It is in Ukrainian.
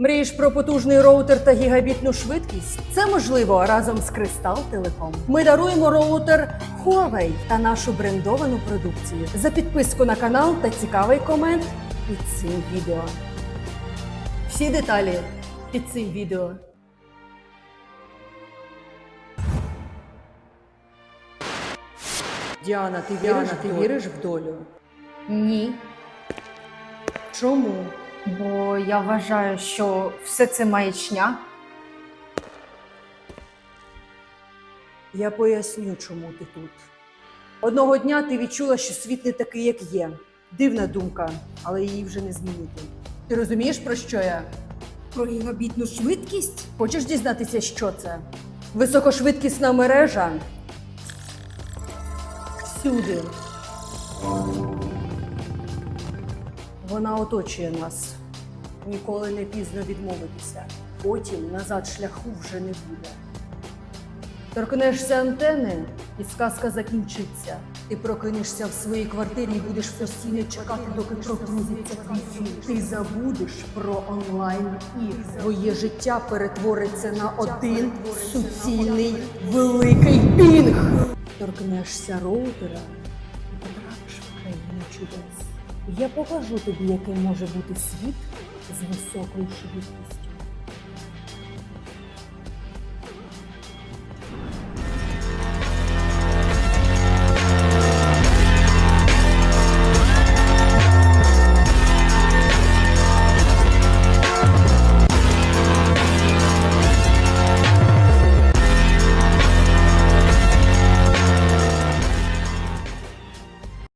Мрієш про потужний роутер та гігабітну швидкість? Це можливо разом з Crystal Telecom. Ми даруємо роутер Huawei та нашу брендовану продукцію за підписку на канал та цікавий комент під цим відео. Всі деталі під цим відео. Діана, ти віриш, ти віриш в долю? Ні, Чому? Я вважаю, що все це маячня. Я поясню, чому ти тут. Одного дня ти відчула, що світ не такий, як є. Дивна думка, але її вже не змінити. Ти розумієш, про що я? Про гігабітну швидкість? Хочеш дізнатися, що це? Високошвидкісна мережа. Всюди. Вона оточує нас. Ніколи не пізно відмовитися. Потім назад шляху вже не буде. Торкнешся антени, і сказка закінчиться. Ти прокинешся в своїй квартирі і будеш постійно чекати, доки прогрузиться твій. Ти забудеш про онлайн ігри. Твоє життя перетвориться на один суцільний великий пінг. Торкнешся роутера і потрапиш в країну чудес. Я покажу тобі, яким може бути світ з високою швидкістю.